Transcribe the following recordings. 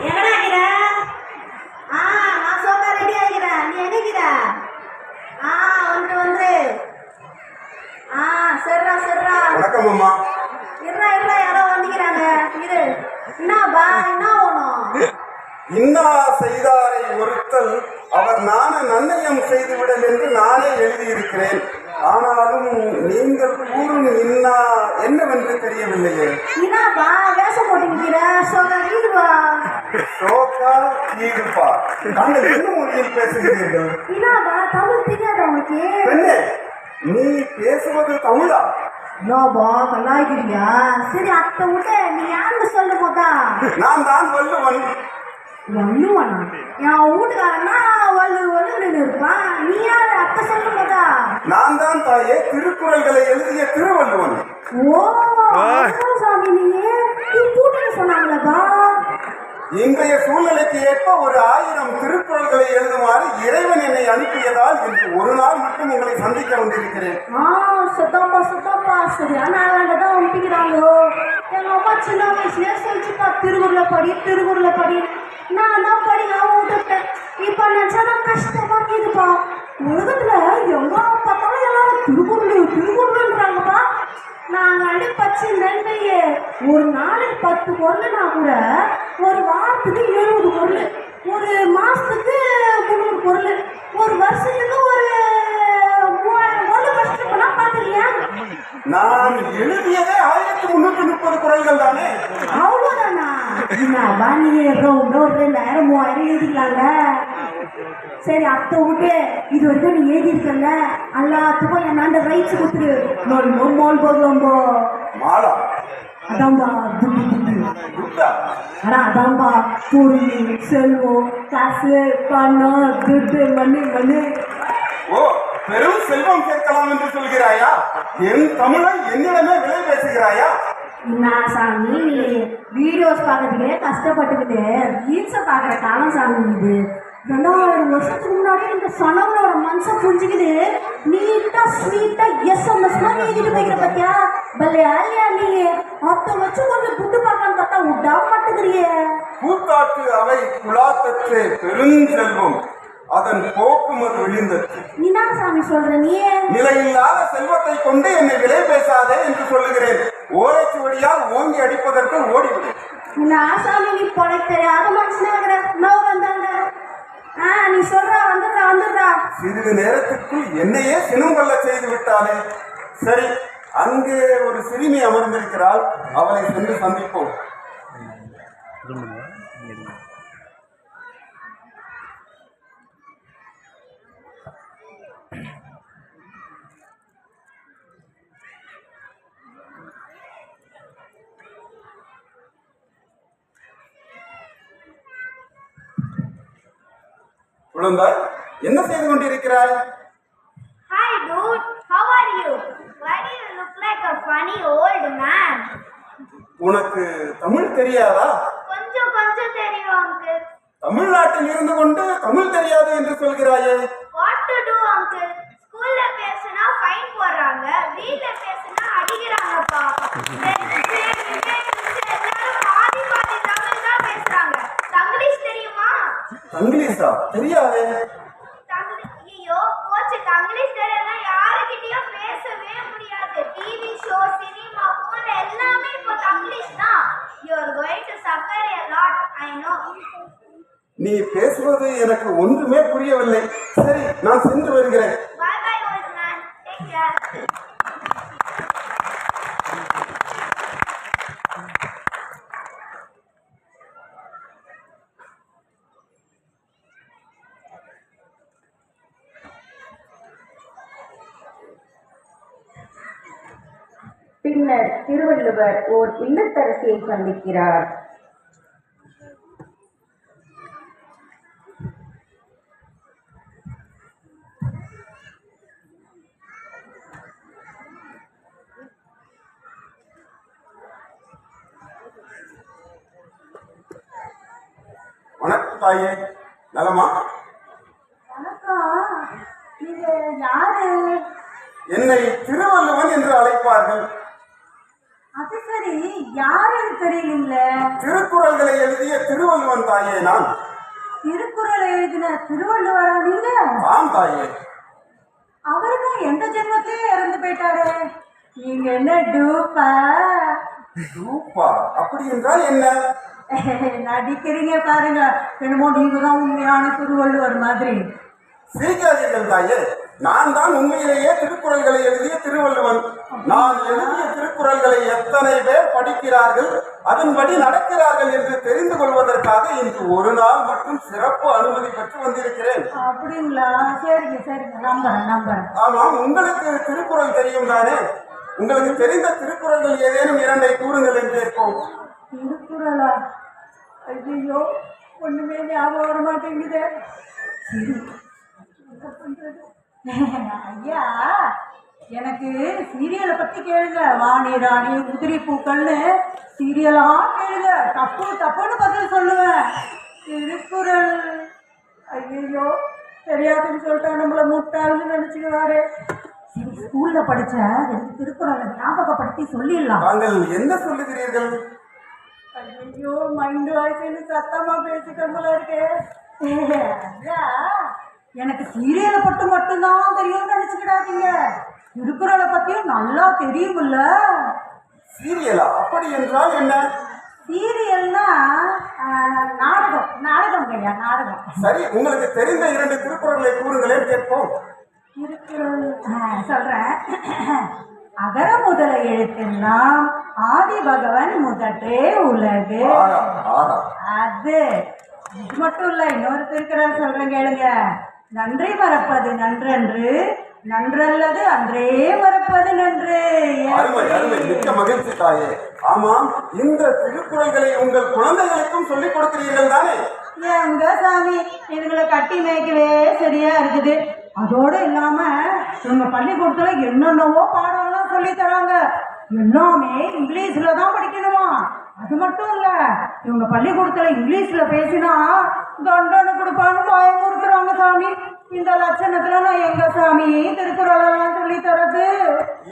எங்கடா இருக்கிற? ஆ நான் சோக்கா ரெடி ஆகிறேன் நீ எங்க இருக்கிற? ஆ வந்து வந்து ஆ சரிடா சரிடா. வணக்கம் அம்மா இருடா இருடா யாரோ வந்துக்கிறாங்க இரு. என்னப்பா என்ன வேணும் இன்னா செய்தாரை ஒருத்தல் அவர் நான நன்னயம் செய்துவிடல் என்று நானே எழுதியிருக்கிறேன். ஆனாலும் நீங்கள் கூறும் இன்னா என்னவென்று தெரியவில்லையே? என்னப்பா வேஷம் போட்டு நிக்கிற சோக்கா இருக்குப்பா சோகா ஈடுபா தாங்கள் என்ன மொழியில் பேசுகிறீர்கள்? என்னப்பா தமிழ் தெரியாதா உனக்கு பெண்ணே நீ பேசுவது தமிழா? என்னப்பா கலாய்க்கிறியா சரி அத்தை விட்டு நீ யாருன்னு சொல்லு போதா? நான் தான் வள்ளுவன் வள்ளுவனா என் வீட்டுக்காரனா வள்ளு வள்ளுன்னு இருப்பான். நீ யாரு அத்தை சொல்லு போதா நான் தான் தாயே திருக்குறள்களை எழுதிய திருவள்ளுவன். ஓ இன்றைய சூழ்நிலைக்கு ஏற்ப ஒரு ஆயிரம் திருக்குறள்களை எழுதுமாறு இறைவன் என்னை அனுப்பியதால் இன்று ஒரு நாள் மட்டும் உங்களை சந்திக்க வந்திருக்கிறேன். ஆ சுத்தப்பா சுத்தப்பா சரியான ஆளாண்ட தான் அனுப்பிக்கிறாங்களோ? எங்க அம்மா சின்ன வயசுலயே சொல்லிச்சுப்பா திருக்குறளை படி திருக்குறளை படி. நான் தான் படிக்காம விட்டுட்டேன் இப்ப நினைச்சாதான் கஷ்டமா இருக்குதுப்பா. உலகத்துல எங்க பார்த்தாலும் எல்லாரும் திருக்குறள் திருக்குறள்ன்றாங்கப்பா பச்சை நன்மையே. ஒரு நாளைக்கு பத்து பொருள்னா கூட ஒரு வாரத்துக்கு எழுபது பொருள் ஒரு மாசத்துக்கு முந்நூறு பொருள் ஒரு வருஷத்துக்கு ஒரு மூவாயிரம் நான் எழுதியதே ஆயிரத்தி முன்னூத்தி முப்பது குறள்கள் தானே? ரொம்ப ஒரு ரெண்டாயிரம் மூவாயிரம் எழுதிக்கலாங்க சரி அத்தை விட்டு இது வரைக்கும் நீ எழுதியிருக்கல எல்லாத்துக்கும் என்னாண்ட ரைட்ஸ் கொடுத்துரு. நான் நம்மால் போதும்போ மாலா. அதான்பா ஆனா அதான்பா. பொருள் செல்வம் காசு பணம் துட்டு மண்ணு மண்ணு. ஓ பெரும் செல்வம் சேர்க்கலாம் என்று சொல்கிறாயா? என் தமிழை என்னிடமே விலை பேசுகிறாயா? என்ன சாமி வீடியோஸ் பார்க்கறதுக்கே கஷ்டப்பட்டுக்கிட்டு ரீல்ஸை பார்க்குற காலம் சாமி இது. ரெண்டாயிரம் வருஷத்துக்கு முன்னாடி இந்த சனங்களோட மனசை புரிஞ்சுக்கிது நீட்டா ஸ்வீட்டா எஸ்எம்எஸ் மாதிரி எழுதிட்டு போய்க்கிற பத்தியா? பல்லையா இல்லையா நீ அத்தை வச்சு கொஞ்சம் துட்டு பார்க்கலான்னு பார்த்தா விடா மாட்டேங்கிறியே கூத்தாட்டு அவை குலாத்தற்றே பெருஞ்செல்வம். அதன் போக்குமது விழிந்தது. என்ன சாமி சொல்ற நிலையில்லாத செல்வத்தை கொண்டு என்னை விலை பேசாதே என்று சொல்லுகிறேன். ஓலைச்சுவடியால் ஓங்கி அடிப்பதற்கு ஓடிவிடு. என்ன சாமி நீ பொழை தெரியாத மனுஷனாகிற நோ வந்தாங்க ஆ நீ சொல்றா வந்துடுறா வந்துடுறா. சிறிது நேரத்துக்குள் என்னையே சினம் கொள்ள செய்து விட்டாலே சரி அங்கே ஒரு சிறுமி அமர்ந்திருக்கிறாள். அவளை சென்று சந்திப்போம். குழந்தாய் என்ன செய்து கொண்டிருக்கிறாய் Hi dude, how are you? Why do you look like a funny old man? உனக்கு தமிழ் தெரியாதா கொஞ்சம் கொஞ்சம் தெரியும் uncle. தமிழ்நாட்டில் இருந்து கொண்டு தமிழ் தெரியாது என்று சொல்கிறாயே What to do uncle? ஸ்கூல்ல பேசினா ஃபைன் போடுறாங்க வீட்ல பேசினா அடிக்கிறாங்கப்பா relatives எல்லாரும் பாதி பாதி தமிழ் தான் பேசுறாங்க தங்கிலீஷ் தெரியுமா தங்கிலீஷா தெரியாதே. ஐயோ போச்சு. தங்கிலீஷ் தெரியலனா யாருக்கிட்டயும் பேசவே முடியாது. டிவி ஷோ சினிமா போன் எல்லாமே இப்போ தங்கிலீஷ் தான். You are going to suffer a lot I know நீ பேசுவது எனக்கு ஒன்றுமே புரியவில்லை. சரி நான் சென்று வருகிறேன். பின்னர் திருவள்ளுவர் ஓர் இல்லத்தரசியை சந்திக்கிறார். வணக்கம் தாயே நலமா? என்னை திருவள்ளுவன் என்று அழைப்பார்கள். அது சரி யாருன்னு தெரியலீங்களே? திருக்குறள்களை எழுதிய திருவள்ளுவன் தாயே நான். திருக்குறள் எழுதின திருவள்ளுவரா நீங்க? ஆம் தாயே. அவருக்கும் எந்த ஜென்மத்திலே இறந்து போயிட்டாரு? நீங்க என்ன டூப்பா? ரூபா அப்படி என்றால் என்ன? நடிக்கிறீங்க பாருங்க. என்னமோ நீங்க தான் உண்மையான திருவள்ளுவர் மாதிரி. சிரிக்காதீர்கள் தாயே. நான் தான் உண்மையிலேயே திருக்குறள்களை எழுதிய திருவள்ளுவன். நான் எழுதிய திருக்குறள்களை எத்தனை பேர் படிக்கிறார்கள் அதன்படி நடக்கிறார்கள் என்று தெரிந்து கொள்வதற்காக இன்று ஒரு நாள் மட்டும் சிறப்பு அனுமதி பெற்று வந்திருக்கிறேன். அப்படிங்களா? சரிங்க சரிங்க. நம்புறேன் நம்புறேன். ஆமாம் உங்களுக்கு திருக்குறள் தெரியும் தானே? உங்களுக்கு தெரிந்த திருக்குறள்கள் ஏதேனும் இரண்டை கூறுங்கள் என்று கேட்போம். திருக்குறளா? ஐயோ ஒண்ணுமே ஞாபகம் வர மாட்டேங்குது? ஐயா எனக்கு சீரியலை பத்தி கேளுங்க. வாணி ராணி உதிரி பூக்கள்னு சீரியலா கேளுங்க. தப்பு தப்புன்னு பதில் சொல்லுவேன். திருக்குறள். ஐயோ தெரியாதுன்னு சொல்லிட்டா நம்மள முட்டாள்னு நினைச்சுக்குவாரு. ஸ்கூல்ல படிச்ச ரெண்டு திருக்குறளை ஞாபகப்படுத்தி சொல்லிடலாம். தாங்கள் என்ன சொல்லுகிறீர்கள்? ஐயோ மைண்ட் வாய்ஸ்னு சத்தமா போல இருக்கு. ஐயா, எனக்கு சீரியலை பட்டு மட்டும்தான் தெரியும்னு நினைச்சுக்கிடாதீங்க. திருக்குறளை பத்தியும் நல்லா தெரியுமில்ல. சீரியலா? அப்படி என்றால் என்ன? சீரியல்னா நாடகம். நாடகம் ஐயா நாடகம். சரி உங்களுக்கு தெரிந்த இரண்டு திருக்குறள்களை கூறுங்களேன் கேட்போம். திருக்குறள் ஆஹ், சொல்றேன். அகர முதல எழுத்தெல்லாம் ஆதி பகவன் முதற்றே ஆகா அது இது மட்டும் இல்ல இன்னொரு திருக்குறள் சொல்றேன் கேளுங்க. நன்றி மறப்பது நன்றன்று நன்றல்லது அன்றே மறப்பது நன்று. அருமை அருமை. மிக்க மகிழ்ச்சி தாயே. ஆமாம் இந்த திருக்குறள்களை உங்கள் குழந்தைகளுக்கும் சொல்லிக் கொடுக்கிறீர்கள் தானே? எங்க சாமி இதுங்களை கட்டி மேய்க்கவே சரியா இருக்குது. அதோடு இல்லாம இவங்க பள்ளிக்கூடத்துல என்னென்னவோ பாடம்லாம் சொல்லி தராங்க. எல்லாமே இங்கிலீஷ்ல தான் படிக்கணுமா? அது மட்டும் இல்ல இவங்க பள்ளிக்கூடத்துல இங்கிலீஷ்ல பேசினா தண்டனை கொடுப்பான்னு பயமுறுத்துறாங்க சாமி. இந்த லட்சணத்துல நான் எங்க சாமி திருக்குறளெல்லாம் சொல்லி தரது?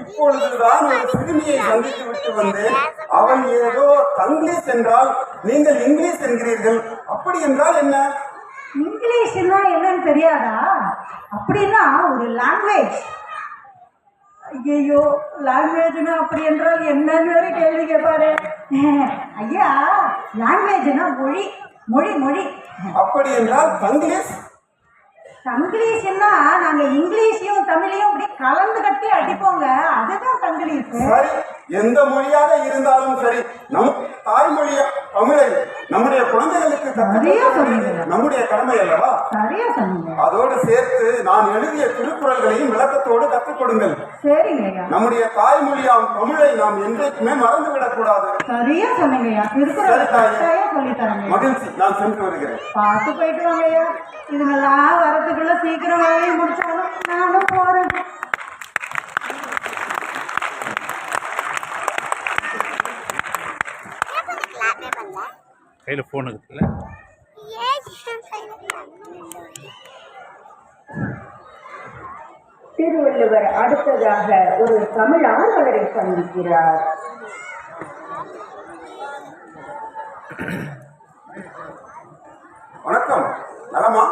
இப்பொழுதுதான் ஒரு சிறுமியை சந்தித்து விட்டு வந்தேன் அவன் ஏதோ தங்கிலீஷ் என்றால் நீங்கள் இங்கிலீஷ் என்கிறீர்கள். அப்படி என்றால் என்ன? இங்கிலீஷ்னா என்னன்னு தெரியாதா? அப்படின்னா ஒரு லாங்குவேஜ் ஐயோ லாங்குவேஜ்னா அப்படி என்றால் என்னன்னு வேற கேள்வி கேட்பாரு. ஐயா லாங்குவேஜ்னா மொழி மொழி மொழி. அப்படி என்றால் தங்கிலீஷ் தங்கிலீஷ்னா நாங்க இங்கிலீஷையும் தமிழையும் அப்படி கலந்து கட்டி அடிப்போங்க. அதுதான் தங்கிலீஷ் சரி எந்த மொழியாக இருந்தாலும் சரி நம் தாய்மொழிய தமிழை நம்முடைய குழந்தைகளுக்கு. நம்முடைய கடமை அல்லவா? அதோடு சேர்த்து நான் எழுதிய திருக்குறள்களையும் விளக்கத்தோடு கற்றுக் கொடுங்கள். நம்முடைய தாய்மொழியாம் தமிழை நாம் என்றைக்குமே மறந்துவிடக் கூடாது சரியா சொன்னீங்க ஐயா. திருக்குறள் சரி, தாயே. கட்டாயம் சொல்லி தரேங்க மகிழ்ச்சி. நான் சென்று வருகிறேன். பார்த்து போயிட்டு வாங்க ஐயா. இதுங்கெல்லாம் வரதுக்குள்ள சீக்கிரம் வேலையை முடிச்சாலும் நானும் போறேன். கையில் ஃபோன் இருக்குல்ல திருவள்ளுவர் அடுத்ததாக ஒரு தமிழ் ஆர்வலரை சந்திக்கிறார். வணக்கம். நலமா?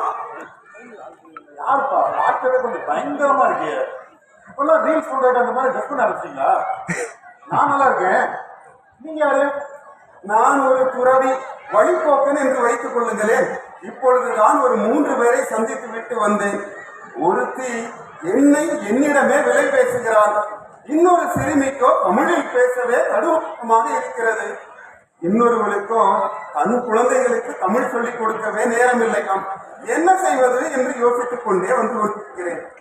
யாருப்பா? பார்க்கவே கொஞ்சம் பயங்கரமா இருக்கு. இப்பெல்லாம் ரீல்ஸ் பண்றது அந்த மாதிரி ட்ரெஸ் பண்ண ஆரம்பிச்சிங்களா நான் நல்லா இருக்கேன். நீங்க யாரு? நான் ஒரு துறவி வழிபோக்கன் என்று வைத்துக் கொள்ளுங்களேன். இப்பொழுது நான் ஒரு மூன்று பேரை சந்தித்து விட்டு வந்தேன். ஒருத்தி என்னை என்னிடமே விலை பேசுகிறாள். இன்னொரு சிறுமிக்கோ தமிழில் பேசவே தடுமாற்றமாக இருக்கிறது. இன்னொருவளுக்கும் தன் குழந்தைகளுக்கு தமிழ் சொல்லிக் கொடுக்கவே நேரமில்லையாம் என்ன செய்வது என்று யோசித்துக் கொண்டே வந்து கொண்டிருக்கிறேன்.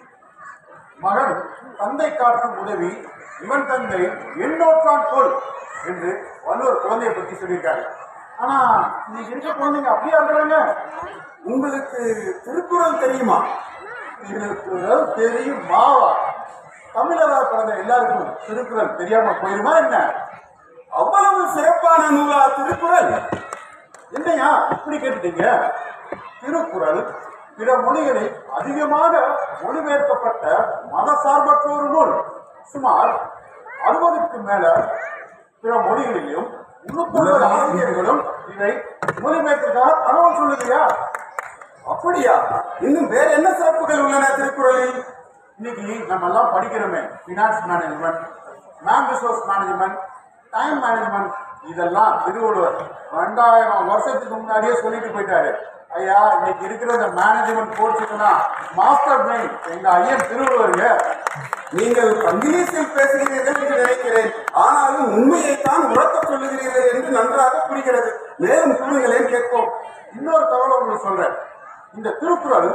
மகன் தந்தை காட்டும் உதவி இவன் தந்தை எண்ணோற்றான் கொள் என்று வள்ளுவர் குழந்தையை பற்றி சொல்லியிருக்காரு. ஆனா இன்னைக்கு இருக்க குழந்தைங்க அப்படியா இருக்கிறாங்க? உங்களுக்கு திருக்குறள் தெரியுமா? திருக்குறள் தெரியும் மாவா தமிழரா பிறந்த எல்லாருக்கும் திருக்குறள் தெரியாம போயிருமா என்ன? அவ்வளவு சிறப்பான நூலா திருக்குறள்? என்னையா இப்படி கேட்டுட்டீங்க? திருக்குறள் பிற மொழிகளில் அதிகமாக மொழிபெயர்க்கப்பட்ட மதசார்பற்ற ஒரு நூல். சுமார் அறுபதுக்கு மேல பிற மொழிகளிலும் முன்னூத்தி ஆசிரியர்களும் இதை மொழிபெயர்த்திருக்காக தகவல் சொல்லுங்கய்யா அப்படியா? இன்னும் வேற என்ன சிறப்புகள் உள்ளன திருக்குறளில்? இன்னைக்கு நம்ம எல்லாம் படிக்கிறோமே finance management man resource management time management இதெல்லாம் திருவள்ளுவர் ரெண்டாயிரம் வருஷத்துக்கு முன்னாடியே சொல்லிட்டு போயிட்டாரு. ஐயா இன்னைக்கு இருக்கிற இந்த மேனேஜ்மெண்ட் கோர்ஸுக்குன்னா மாஸ்டர் பிரெயின் எங்க ஐயன் திருவள்ளுவருங்க. நீங்கள் இங்கிலீஷில் பேசுகிறீர்கள் என்று நினைக்கிறேன். ஆனாலும் உண்மையைத்தான் உரத்த சொல்லுகிறீர்கள் என்று நன்றாக புரிகிறது. மேலும் கூறுங்களேன் கேட்போம். இன்னொரு தகவல் உங்களுக்கு சொல்றேன். இந்த திருக்குறள்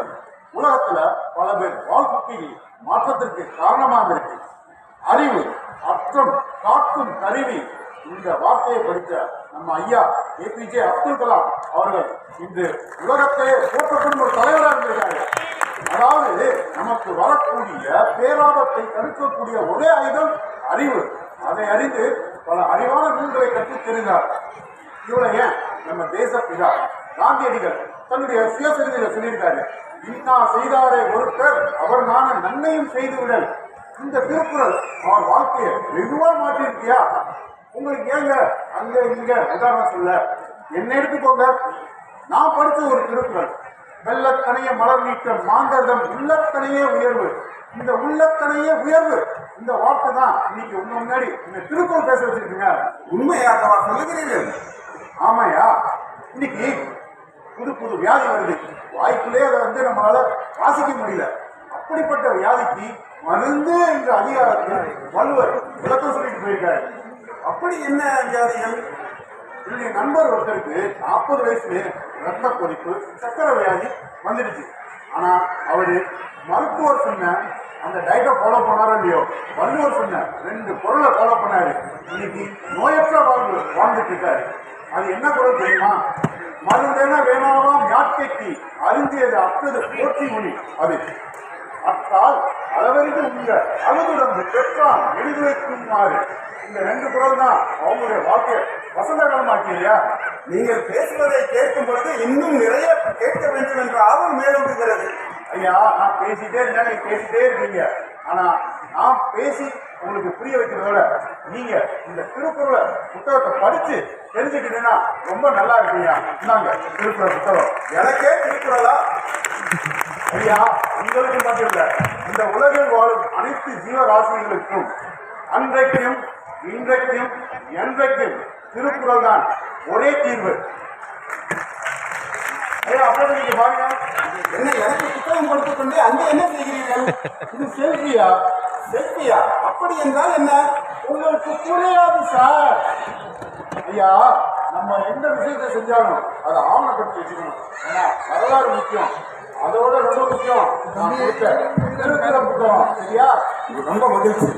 உலகத்துல பல பேர் வாழ்க்கையில் மாற்றத்திற்கு காரணமாக இருக்கு. அறிவு அற்றம் காக்கும் கருவி இந்த வார்த்தையை படித்த நம்ம ஐயா ஏபிஜே அப்துல் கலாம் அவர்கள் இன்று உலகத்தையே போற்றப்படும் ஒரு தலைவராக இருந்திருக்காங்க நமக்கு வரக்கூடிய பேராபத்தை தடுக்கக்கூடிய ஒரே ஆயுதம் அறிவு. அதை அறிந்து பல அறிவான நூல்களை கற்றுத் தெரிந்தார். இவ்வளவு ஏன்? நம்ம தேசப்பிதா காந்தியடிகள் தன்னுடைய சுயசரிதையில சொல்லியிருக்காரு. இன்னா செய்தாரே ஒருத்தர் அவர் நான நன்மையும் செய்துவிடல். இந்த திருக்குறள் அவர் வாழ்க்கையை வெகுவா மாற்றிருக்கியா உங்களுக்கு ஏங்க அங்க இங்க உதாரணம் சொல்ல. என்ன எடுத்துக்கோங்க. நான் படித்த ஒரு திருக்குறள். வெள்ளக்கணைய மலர் நீக்க மாந்தர்தம் உள்ளக்கணையே உயர்வு. இந்த உள்ளக்கணையே உயர்வு. இந்த வார்த்தை தான் இன்னைக்கு உங்க முன்னாடி இந்த திருக்குறள் பேச வச்சிருக்கீங்க. உண்மையாகவா சொல்லுகிறீர்கள்? ஆமாயா இன்னைக்கு புது புது வியாதி வருது. வாய்க்குள்ளே அதை வந்து நம்மளால வாசிக்க முடியல. அப்படிப்பட்ட வியாதிக்கு மருந்து என்ற அதிகாரத்தில் வள்ளுவர் விளக்கம் சொல்லிட்டு போயிருக்காரு. அப்படி என்ன வியாதிகள்? என்னுடைய நண்பர் ஒருத்தருக்கு நாற்பது வயசுல ரத்த கொதிப்பு சக்கரை வியாதி வந்துடுச்சு. ஆனால் அவர் மருத்துவர் சொன்ன அந்த டயட்டை ஃபாலோ பண்ணாரோ இல்லையோ? வள்ளுவர் சொன்ன ரெண்டு பொருளை ஃபாலோ பண்ணாரு. இன்னைக்கு நோயற்ற வாழ்வு வாழ்ந்துட்டு இருக்காரு. அது என்ன குரல் தெரியுமா? மருந்தென வேணாமாம் யாக்கைக்கு அருந்தியது அற்றது போற்றி மொழி அது அத்தால் அளவறிந்து உங்க அழுதுடம்பு பெற்றான் எழுதி வைக்குமாறு இந்த ரெண்டு குரல் தான் அவங்களுடைய வாழ்க்கையை வசந்தகரமாக்கி இல்லையா நீங்கள் பேசுவதை கேட்கும் பொழுது இன்னும் நிறைய கேட்க வேண்டும் என்ற ஆர்வம் மேலோங்குகிறது. ஐயா நான் பேசிட்டே இருந்தேன் நீங்க பேசிட்டே இருக்கீங்க. ஆனா நான் பேசி உங்களுக்கு புரிய வைக்கிறதோட நீங்க இந்த திருக்குறளை புத்தகத்தை படிச்சு தெரிஞ்சுக்கிட்டீங்கன்னா ரொம்ப நல்லா இருப்பீங்க திருக்குறள் புத்தகம். எனக்கே திருக்குறளா? ஐயா உங்களுக்கு மட்டும் இல்ல இந்த உலகில் வாழும் அனைத்து ஜீவராசிகளுக்கும் அன்றைக்கும் இன்றைக்கும் என்றைக்கும் திருக்குறள் தான் ஒரே தீர்வு. ஐயா அப்படியே நீங்க பாருங்க. என்ன எனக்கு புத்தகம் கொடுத்துக் கொண்டு அங்கே என்ன செய்கிறீர்கள்? இது செல்ஃபியா செல்ஃபியா அப்படி என்றால் என்ன? உங்களுக்கு புரியாது சார். ஐயா நம்ம எந்த விஷயத்தை செஞ்சாலும் அதை ஆவணப்படுத்தி வச்சுக்கணும் ஏன்னா வரலாறு முக்கியம். அதோட ரொம்ப முக்கியம். நான் கொடுத்த திருக்குறள் புத்தகம் சரியா? ரொம்ப மகிழ்ச்சி.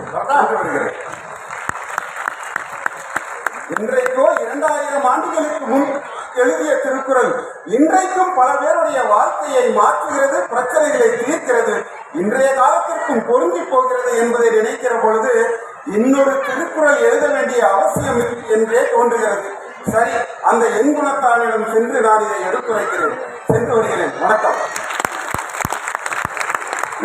இன்றைக்கோ இரண்டாயிரம் ஆண்டுகளுக்கு முன் எழுதிய திருக்குறள் இன்றைக்கும் பல பேருடைய வாழ்க்கையை மாற்றுகிறது பிரச்சனைகளை தீர்க்கிறது இன்றைய காலத்திற்கும் பொருந்தி போகிறது என்பதை நினைக்கிற பொழுது இன்னொரு திருக்குறள் எழுத வேண்டிய அவசியம் இல்லை என்றே தோன்றுகிறது. சரி அந்த எண்குணத்தானிடம் சென்று நான் இதை எடுத்துரைக்கிறேன். சென்று வருகிறேன் வணக்கம்.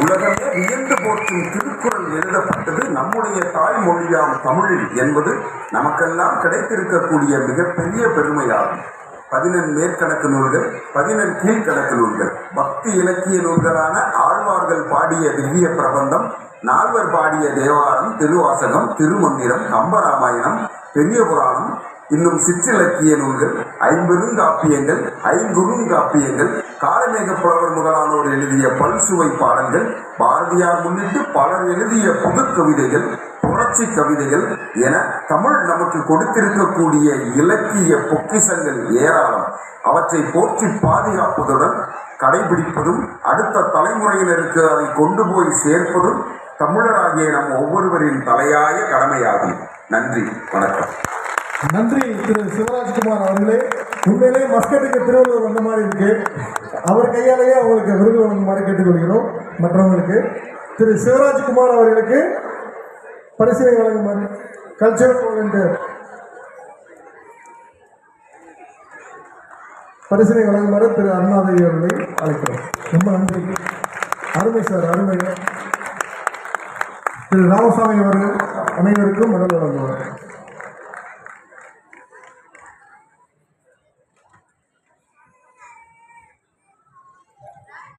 உலகமே வியந்து போற்றும் திருக்குறள் எழுதப்பட்டது. நம்முடைய தாய்மொழியாம் தமிழில் என்பது நமக்கெல்லாம் கிடைத்திருக்கக்கூடிய மிகப்பெரிய பெருமையாகும். பதினெண் மேற்கணக்கு நூல்கள் பதினெண் கீழ்கணக்கு நூல்கள். பக்தி இலக்கிய நூல்களான ஆழ்வார்கள் பாடிய திவ்ய பிரபந்தம் நால்வர் பாடிய தேவாரம் திருவாசகம் திருமந்திரம் கம்பராமாயணம் பெரிய புராணம் இன்னும் சிற்றிலக்கிய நூல்கள் ஐம்பெருங்காப்பியங்கள் ஐங்குறுங்காப்பியங்கள் காலமேக புலவர் முதலானோர் எழுதிய பல்சுவை பாடல்கள் பாரதியார் முன்னிட்டு பலர் எழுதிய புது கவிதைகள் புரட்சி கவிதைகள் என தமிழ் நமக்கு கொடுத்திருக்கக்கூடிய இலக்கிய பொக்கிஷங்கள் ஏராளம். அவற்றை போற்றி பாதுகாப்பதுடன் கடைபிடிப்பதும் அடுத்த தலைமுறையினருக்கு அதை கொண்டு போய் சேர்ப்பதும் தமிழராகிய நம் ஒவ்வொருவரின் தலையாய கடமையாகும். நன்றி வணக்கம். நன்றி திரு சிவராஜ்குமார் அவர்களே. உண்மையிலே மஸ்கட்டுக்கு திருவள்ளுவர் வந்த மாதிரி இருக்கு. அவர் கையாலேயே அவங்களுக்கு விருது வழங்குமாறு கேட்டுக்கொள்கிறோம். மற்றவங்களுக்கு திரு சிவராஜ்குமார் அவர்களுக்கு பரிசுரை வழங்குமாறு கல்ச்சரல் வாலண்டியர் பரிசுரை வழங்குமாறு திரு அருணாதேவி அவர்களை அழைக்கிறோம். ரொம்ப நன்றி. அருமை சார் அருமை. திரு ராமசாமி அவர்கள் அனைவருக்கும் மெடல் வழங்குவார்